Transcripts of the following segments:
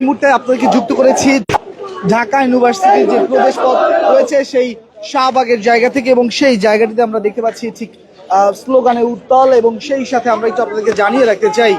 মুহূর্তে আপনাদেরকে যুক্ত করেছি ঢাকা ইউনিভার্সিটির যে প্রবেশ পথ রয়েছে সেই শাহবাগের জায়গা থেকে এবং সেই জায়গাটিতে আমরা দেখতে পাচ্ছি ঠিক স্লোগানে উত্তাল এবং সেই সাথে আমরা একটু আপনাদেরকে জানিয়ে রাখতে চাই।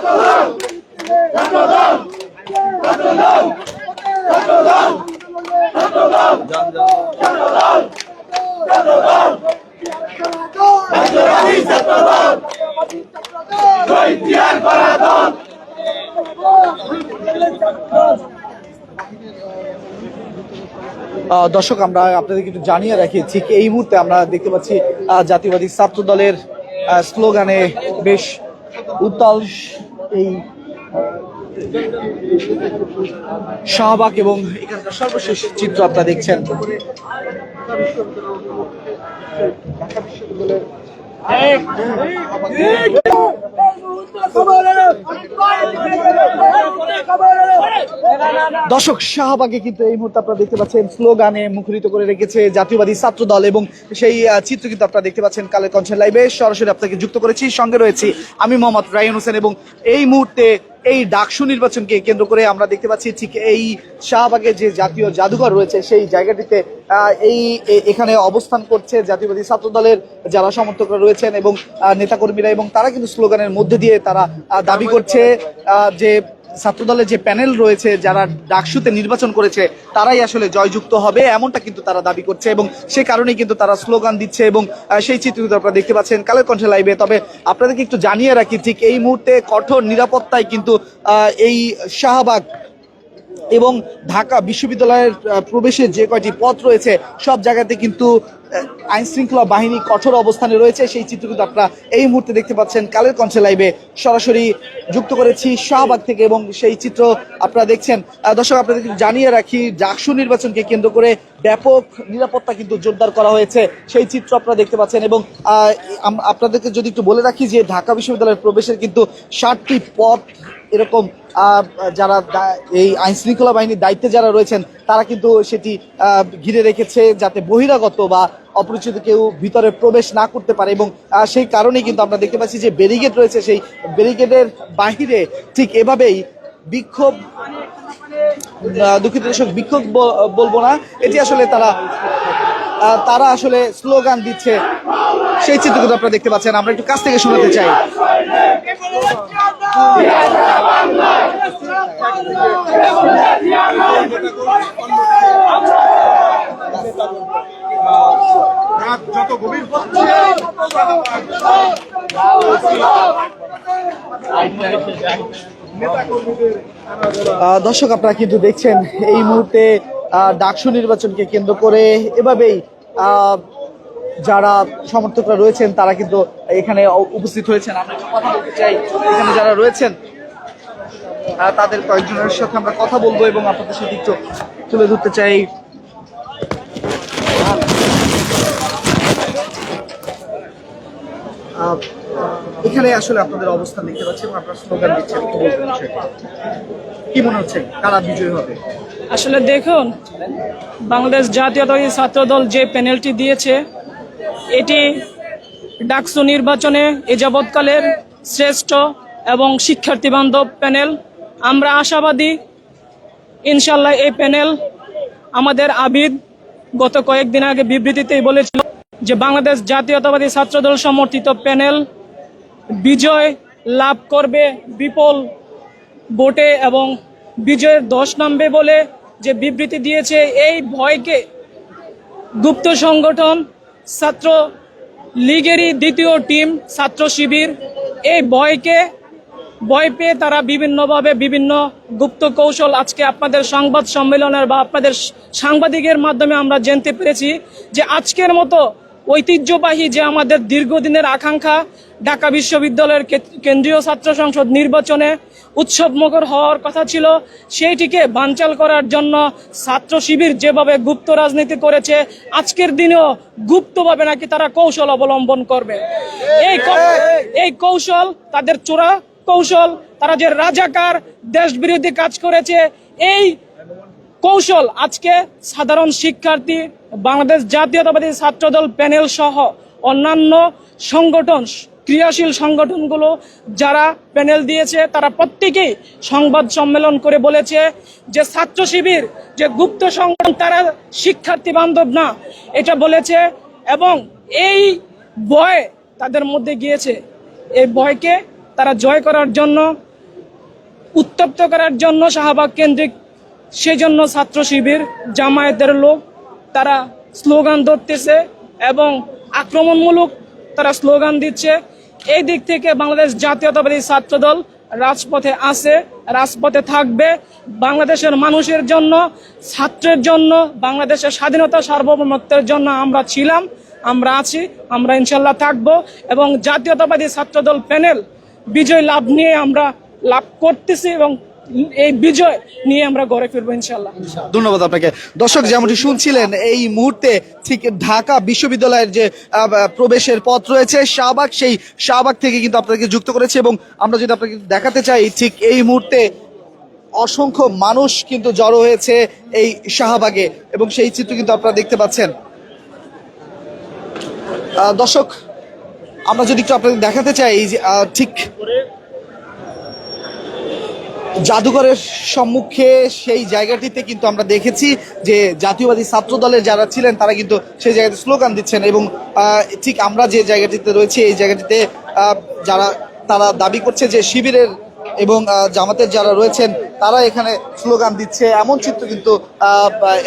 আহ, দর্শক আমরা আপনাদেরকে একটু জানিয়ে রাখি ঠিক এই মুহূর্তে আমরা দেখতে পাচ্ছি জাতীয়বাদী ছাত্র দলের স্লোগানে বেশ উত্তাল এই শাহবাগ এবং এখানকার সর্বশেষ চিত্র আপনারা দেখছেন দর্শক, শাহবাগে কিন্তু এই মুহূর্তে আপনারা দেখতে পাচ্ছেন স্লোগানে মুখরিত করে রেখেছে জাতীয়বাদী ছাত্র দল এবং সেই চিত্র কিন্তু আপনারা দেখতে পাচ্ছেন কালের কঞ্চের লাইভে। সরাসরি আপনাকে যুক্ত করেছি, সঙ্গে রয়েছি আমি মোহাম্মদ রায়ন হোসেন এবং এই মুহূর্তে এই ডাকসু নির্বাচনকে কেন্দ্র করে আমরা দেখতে পাচ্ছি ঠিক এই শাহবাগে যে জাতীয় জাদুঘর রয়েছে, সেই জায়গাটিতে এই এখানে অবস্থান করছে জাতীয়বাদী ছাত্র দলের যারা সমর্থকরা রয়েছেন এবং নেতাকর্মীরা এবং তারা কিন্তু স্লোগানের মধ্যে দিয়ে তারা দাবি করছে যে ছাত্র দলের যে প্যানেল রয়েছে, যারা ডাকসুতে নির্বাচন করেছে, তারাই আসলে জয়যুক্ত হবে, এমনটা কিন্তু তারা দাবি করছে এবং সে কারণেই কিন্তু তারা স্লোগান দিচ্ছে এবং সেই চিত্র কিন্তু আপনারা দেখতে পাচ্ছেন কালের কণ্ঠে লাইভে তবে আপনাদেরকে একটু জানিয়ে রাখি, ঠিক এই মুহূর্তে কঠোর নিরাপত্তায় কিন্তু এই শাহবাগ এবং ঢাকা বিশ্ববিদ্যালয়ের প্রবেশের যে কয়টি পথ রয়েছে, সব জায়গাতে কিন্তু আইন শৃঙ্খলা বাহিনী কঠোর অবস্থানে রয়েছে। সেই চিত্র কিন্তু আপনারা এই মুহূর্তে দেখতে পাচ্ছেন। কালের কঞ্চে লাইভে সরাসরি যুক্ত করেছি শাহবাগ থেকে এবং সেই চিত্র আপনারা দেখছেন। দর্শক, আপনাদের কিন্তু জানিয়ে রাখি ডাকসু নির্বাচনকে কেন্দ্র করে ব্যাপক নিরাপত্তা কিন্তু জোরদার করা হয়েছে। সেই চিত্র আপনারা দেখতে পাচ্ছেন এবং আপনাদেরকে যদি একটু বলে রাখি যে ঢাকা বিশ্ববিদ্যালয়ের প্রবেশের কিন্তু ষাটটি পথ এরকম যারা এই আইন শৃঙ্খলা বাহিনীর দায়িত্বে যারা রয়েছেন, তারা কিন্তু সেটি ঘিরে রেখেছে যাতে বহিরাগত বা অপরিচিত কেউ ভিতরে প্রবেশ না করতে পারে এবং সেই কারণেই কিন্তু আমরা দেখতে পাচ্ছি যে ব্যারিকেড রয়েছে, সেই ব্যারিকেডের বাহিরে ঠিক এভাবেই বিক্ষোভ দুঃখিত দর্শক, বিক্ষোভ বলব না। এটি আসলে তারা তারা আসলে স্লোগান দিচ্ছে। সেই চিত্র কিন্তু আপনারা দেখতে পাচ্ছেন। আমরা একটু কাছ থেকে শোনাতে চাই রাত যত গভীর আহ, দর্শক আপনারা কিন্তু দেখছেন এই মুহূর্তে ডাকসু নির্বাচনকে কেন্দ্র করে এভাবেই যারা সমর্থকরা রয়েছেন তারা কিন্তু এখানে উপস্থিত হয়েছেন। কথা বলতে চাই। এখানে যারা রয়েছেন তাদের কয়েকজনের সাথে আমরা কথা বলব এবং আপনাদের সাথে একটু তুলে ধরতে চাই। আহ, এখানে আসলে আপনাদের অবস্থান দেখতে পাচ্ছি এবং আপনারা স্লোগান দিচ্ছেন একটু বলবেন। কি মনে হচ্ছে? কারা বিজয়ী হবে? আসলে দেখুন, বাংলাদেশ জাতীয়তাবাদী ছাত্র দল যে প্যানেলটি দিয়েছে, এটি ডাকসু নির্বাচনে এ যাবৎকালের শ্রেষ্ঠ এবং শিক্ষার্থী বান্ধব প্যানেল আমরা আশাবাদী ইনশাল্লাহ এই প্যানেল আমাদের আবিদ গত কয়েকদিন আগে বিবৃতিতেই বলেছিল যে বাংলাদেশ জাতীয়তাবাদী ছাত্রদল সমর্থিত প্যানেল বিজয় লাভ করবে বিপুল ভোটে এবং বিজয়ের দশ নামবে বলে যে বিবৃতি দিয়েছে, এই ভয়কে গুপ্ত সংগঠন ছাত্র লীগেরই দ্বিতীয় টিম, ছাত্র শিবির, এই ভয়কে ভয় পেয়ে তারা বিভিন্নভাবে বিভিন্ন গুপ্ত কৌশল আজকে আপনাদের সংবাদ সম্মেলনের বা আপনাদের সাংবাদিকের মাধ্যমে আমরা জানতে পেরেছি যে আজকের মতো ঐতিহ্যবাহী যে আমাদের দীর্ঘদিনের আকাঙ্ক্ষা ঢাকা বিশ্ববিদ্যালয়ের কেন্দ্রীয় ছাত্র সংসদ নির্বাচনে উৎসবমুখর হওয়ার কথা ছিল, সেইটিকে বানচাল করার জন্য ছাত্র শিবির যেভাবে গুপ্ত রাজনীতি করেছে, আজকের দিনেও গুপ্তভাবে নাকি তারা কৌশল অবলম্বন করবে। এই এই কৌশল, তাদের চোরা কৌশল, তারা যে রাজাকার দেশ বিরোধী কাজ করেছে, এই কৌশল আজকে সাধারণ শিক্ষার্থী, বাংলাদেশ জাতীয়তাবাদী ছাত্রদল প্যানেল সহ অন্যান্য সংগঠন, ক্রিয়াশীল সংগঠনগুলো যারা প্যানেল দিয়েছে, তারা প্রত্যেকেই সংবাদ সম্মেলন করে বলেছে যে ছাত্র শিবির যে গুপ্ত সংগঠন, তারা শিক্ষার্থী বান্ধব না। এটা বলেছে এবং এই ভয় তাদের মধ্যে গিয়েছে। এই ভয়কে তারা জয় করার জন্য, উত্তপ্ত করার জন্য শাহবাগ কেন্দ্রিক সেজন্য ছাত্র শিবির জামায়াতের লোক, তারা স্লোগান ধরতেছে এবং আক্রমণমূলক তারা স্লোগান দিচ্ছে। এই দিক থেকে বাংলাদেশ জাতীয়তাবাদী ছাত্রদল রাজপথে আছে, রাজপথে থাকবে। বাংলাদেশের মানুষের জন্য, ছাত্রের জন্য, বাংলাদেশের স্বাধীনতা সার্বভৌমত্বের জন্য আমরা ছিলাম, আমরা আছি, আমরা ইনশাল্লাহ থাকব এবং জাতীয়তাবাদী ছাত্রদল প্যানেল বিজয় লাভ নিয়ে আমরা লাভ করতেছি এবং এই বিজয় নিয়ে আমরা ঘরে ফিরবো ইনশাল্লাহ ধন্যবাদ আপনাকে। দর্শক, যেমনটি শুনছিলেন, এই মুহূর্তে ঠিক ঢাকা বিশ্ববিদ্যালয়ের যে প্রবেশের পথ রয়েছে, শাহবাগ, সেই শাহবাগ থেকে কিন্তু আপনাদেরকে যুক্ত করেছে এবং আমরা যদি আপনাকে দেখাতে চাই, ঠিক এই মুহূর্তে অসংখ্য মানুষ কিন্তু জড়ো হয়েছে এই শাহবাগে এবং সেই চিত্র কিন্তু আপনারা দেখতে পাচ্ছেন। দর্শক, আমরা যদি একটু আপনাদের দেখাতে চাই ঠিক জাদুঘরের সম্মুখে সেই জায়গাটিতে কিন্তু আমরা দেখেছি যে জাতীয়বাদী ছাত্র দলের যারা ছিলেন, তারা কিন্তু সেই জায়গাতে স্লোগান দিচ্ছেন এবং ঠিক আমরা যে জায়গাটিতে রয়েছি, এই জায়গাটিতে যারা, তারা দাবি করছে যে শিবিরের এবং জামাতের যারা রয়েছেন, তারা এখানে স্লোগান দিচ্ছে। এমন চিত্র কিন্তু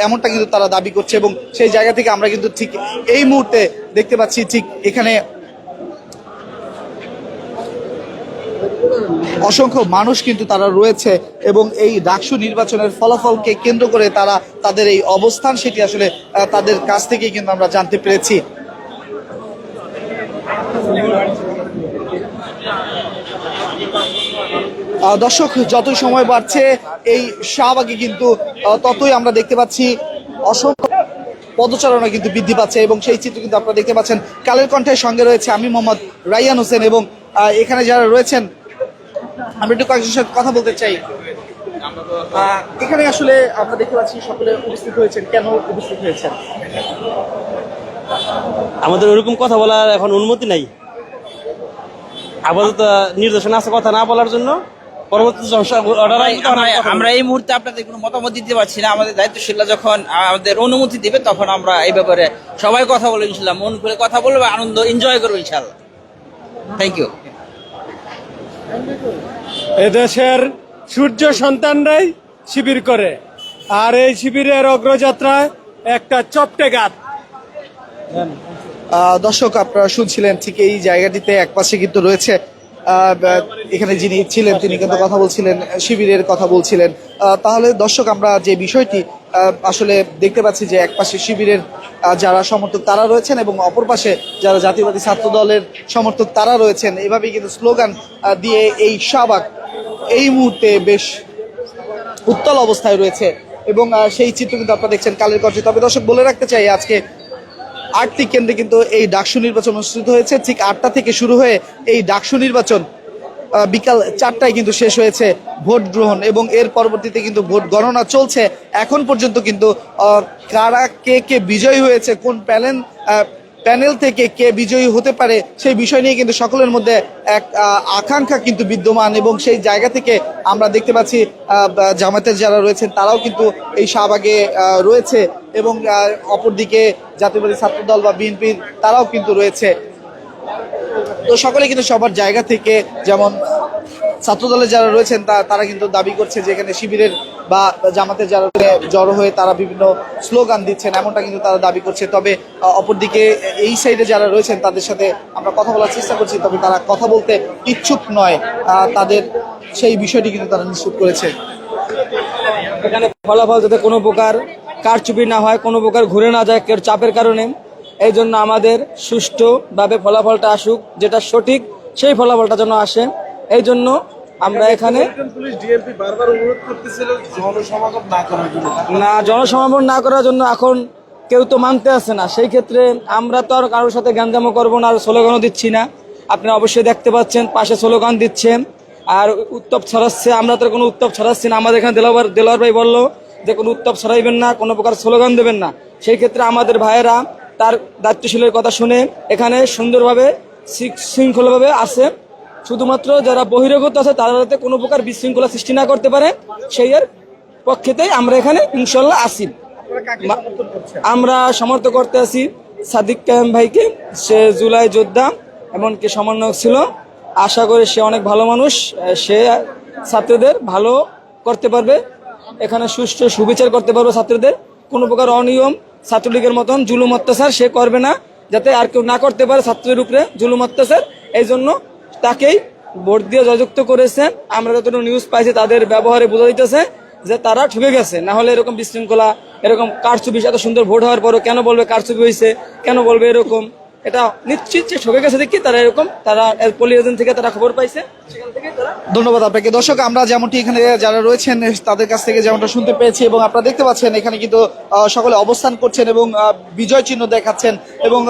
এমনটা কিন্তু তারা দাবি করছে এবং সেই জায়গা থেকে আমরা কিন্তু ঠিক এই মুহূর্তে দেখতে পাচ্ছি, ঠিক এখানে অসংখ্য মানুষ কিন্তু তারা রয়েছে এবং এই ডাকসু নির্বাচনের ফলাফলকে কেন্দ্র করে তারা তাদের এই অবস্থান, সেটি আসলে তাদের কাছ থেকেই কিন্তু আমরা জানতে পেরেছি। দর্শক, যতই সময় বাড়ছে, এই শাহবাগে কিন্তু ততই আমরা দেখতে পাচ্ছি অসংখ্য পদচারণা কিন্তু বৃদ্ধি পাচ্ছে এবং সেই চিত্র কিন্তু আপনারা দেখতে পাচ্ছেন। কালের কণ্ঠের সঙ্গে রয়েছে আমি মোহাম্মদ রাইয়ান হোসেন এবং এখানে যারা রয়েছেন আমরা একটু কয়েকজনের সাথে কথা বলতে চাই। আহ, এখানে আসলে আমরা দেখতে পাচ্ছি সকলে উপস্থিত হয়েছেন। কেন উপস্থিত হয়েছেন? আমাদের ওরকম কথা বলার এখন অনুমতি নাই। আপাতত নির্দেশনা আছে কথা না বলার জন্য। পরবর্তী অর্ডার আমরা- এই মুহূর্তে আপনাদের কোনো মতামত দিতে পারছি না। আমাদের দায়িত্বশীলরা যখন আমাদের অনুমতি দিবে তখন আমরা এই ব্যাপারে সবাই কথা বলব ইনশাল্লাহ মন খুলে কথা বলব আনন্দ এনজয় করব ইনশাল্লাহ থ্যাংক ইউ এদেশের সূর্য সন্তানরাই শিবির করে। আর এই শিবিরের অগ্রযাত্রায় একটা চপটে গাত দর্শক, আপনারা শুনছিলেন ঠিক এই জায়গাটিতে এক পাশে কিন্তু রয়েছে এখানে যিনি ছিলেন, তিনি কিন্তু কথা বলছিলেন, শিবিরের কথা বলছিলেন। তাহলে দর্শক, আমরা যে বিষয়টি আসলে দেখতে পাচ্ছি যে এক পাশে শিবিরের যারা সমর্থক তারা রয়েছেন এবং অপর পাশে যারা জাতীয়বাদী ছাত্র দলের সমর্থক তারা রয়েছেন। এভাবেই কিন্তু স্লোগান দিয়ে এই শাহবাগ এই মুহূর্তে বেশ উত্তল অবস্থায় রয়েছে। এবং সেই চিত্র কিন্তু আপনারা দেখছেন কালের কণ্ঠে তবে দর্শক, বলে রাখতে চাই, আজকে আটটি কেন্দ্রে কিন্তু এই ডাকসু নির্বাচন অনুষ্ঠিত হয়েছে। ঠিক আটটা থেকে শুরু হয়ে এই ডাকসু নির্বাচন বিকাল চারটায় কিন্তু শেষ হয়েছে ভোট গ্রহণ। এবং এর পরবর্তীতে কিন্তু ভোট গণনা চলছে। এখন পর্যন্ত কিন্তু কারা কে কে বিজয়ী হয়েছে, কোন প্যানেল প্যানেল থেকে কে বিজয়ী হতে পারে সেই বিষয় নিয়ে কিন্তু সকলের মধ্যে এক আকাঙ্ক্ষা কিন্তু বিদ্যমান এবং সেই জায়গা থেকে আমরা দেখতে পাচ্ছি জামাতের যারা রয়েছেন তারাও কিন্তু এই শাহবাগে রয়েছে এবং অপরদিকে জাতীয়বাদী ছাত্রদল বা বিএনপির তারাও কিন্তু রয়েছে। তো সকলে কিন্তু সবার জায়গা থেকে যেমন ছাত্র দলের যারা রয়েছেন তারা কিন্তু দাবি করছে যে এখানে শিবিরের বা জামাতের যারা জড়ো হয়ে তারা বিভিন্ন স্লোগান দিচ্ছেন, এমনটা কিন্তু তারা দাবি করছে। তবে অপরদিকে এই সাইডে যারা রয়েছেন, তাদের সাথে আমরা কথা বলার চেষ্টা করছি, তবে তারা কথা বলতে ইচ্ছুক নয়। তাদের সেই বিষয়টি কিন্তু তারা নিশ্চিত করেছে। এখানে ফলাফল যাতে কোনো প্রকার কারচুপি না হয়, কোনো প্রকার ঘুরে না যায় কেউ চাপের কারণে, এই জন্য আমাদের সুষ্ঠুভাবে ফলাফলটা আসুক, যেটা সঠিক, সেই ফলাফলটা যেন আসে। এই জন্য আমরা এখানে করতেছিল জনসমাগম না করার জন্য। না জনসমাবেশ না করার জন্য এখন কেউ তো মানতে আসে না। সেই ক্ষেত্রে আমরা তো আর কারোর সাথে গ্যাঞ্জামো করব না আর স্লোগানও দিচ্ছি না। আপনি অবশ্যই দেখতে পাচ্ছেন পাশে স্লোগান দিচ্ছেন আর উত্তপ ছড়াচ্ছে আমরা তো কোনো উত্তপ ছড়াচ্ছি না। আমাদের এখানে দেলোয়ার দেলোয়ার ভাই বলল যে কোনো উত্তপ ছড়াইবেন না কোনো প্রকার স্লোগান দেবেন না। সেই ক্ষেত্রে আমাদের ভাইয়েরা তার দায়িত্বশীলের কথা শুনে এখানে সুন্দরভাবে শৃঙ্খলাভাবে আসে শুধুমাত্র যারা বহিরাগত আছে তারা যাতে কোনো প্রকার বিশৃঙ্খলা সৃষ্টি না করতে পারে সেই এর পক্ষেতেই আমরা এখানে ইনশাল্লাহ আসি। আমরা সমর্থ করতে আছি সাদিক কায়েম ভাইকে। সে জুলাই যোদ্ধা এমনকি সমন্বয়ক ছিল। আশা করি সে অনেক ভালো মানুষ। সে ছাত্রদের ভালো করতে পারবে। এখানে সুষ্ঠু সুবিচার করতে পারবে ছাত্রদের। কোনো প্রকার অনিয়ম ছাত্রলীগের মতন জুলুম অত্যাচার সে করবে না যাতে আর কেউ না করতে পারে ছাত্রের উপরে জুলুম অত্যাচার। এই জন্য তাকেই ভোট দিয়ে জয়যুক্ত করেছেন। আমরা যতটুকু নিউজ পাইছি, তাদের ব্যবহারে বোঝা দিতেছে যে তারা ঠকে গেছে। না হলে এরকম বিশৃঙ্খলা, এরকম কারচুপি, এত সুন্দর ভোট হওয়ার পরও কেন বলবে কারচুপি হয়েছে কেন বলবে এরকম? এটা নিশ্চিত যে ঠকে গেছে দেখি, তারা এরকম, তারা পলি এজেন্ট থেকে তারা খবর পাইছে। ধন্যবাদ আপনাকে। দর্শক, আমরা যেমনটি এখানে যারা রয়েছেন, তাদের কাছ থেকে যেমনটা শুনতে পেয়েছি এবং আপনারা দেখতে পাচ্ছেন, এখানে কিন্তু সকলে অবস্থান করছেন এবং বিজয় চিহ্ন দেখাচ্ছেন। এবং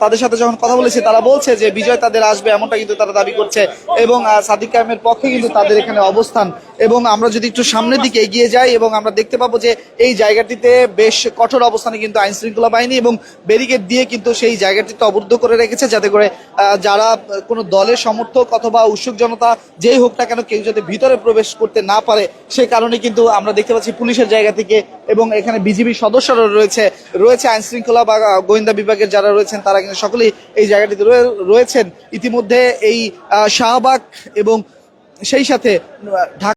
তাদের সাথে যখন কথা বলেছি, তারা বলছে যে বিজয় তাদের আসবে, এমনটা কিন্তু তারা দাবি করছে। এবং সাদিক কায়েমের পক্ষে কিন্তু তাদের এখানে অবস্থান। এবং আমরা যদি একটু সামনের দিকে এগিয়ে যাই, এবং আমরা দেখতে পাবো যে এই জায়গাটিতে বেশ কঠোর অবস্থানে কিন্তু আইন শৃঙ্খলা বাহিনী এবং ব্যারিকেড দিয়ে কিন্তু সেই জায়গাটিতে অবরুদ্ধ করে রেখেছে, যাতে করে যারা কোনো দলের সমর্থক অথবা উৎসুক জনতা যেই হোক না কেন কেউ যাতে ভিতরে প্রবেশ করতে না পারে, সে কারণে কিন্তু আমরা দেখতে পাচ্ছি পুলিশের জায়গা থেকে এবং এখানে বিজিবি সদস্যরা রয়েছে। রয়েছে আইন শৃঙ্খলা বা গোয়েন্দা গোয়েন্দা বিভাগের যারা রয়েছেন, তারা কিন্তু সকলেই এই জায়গাটিতে রয়ে- রয়েছেন। ইতিমধ্যে এই শাহবাগ এবং সেই সাথে ঢাকা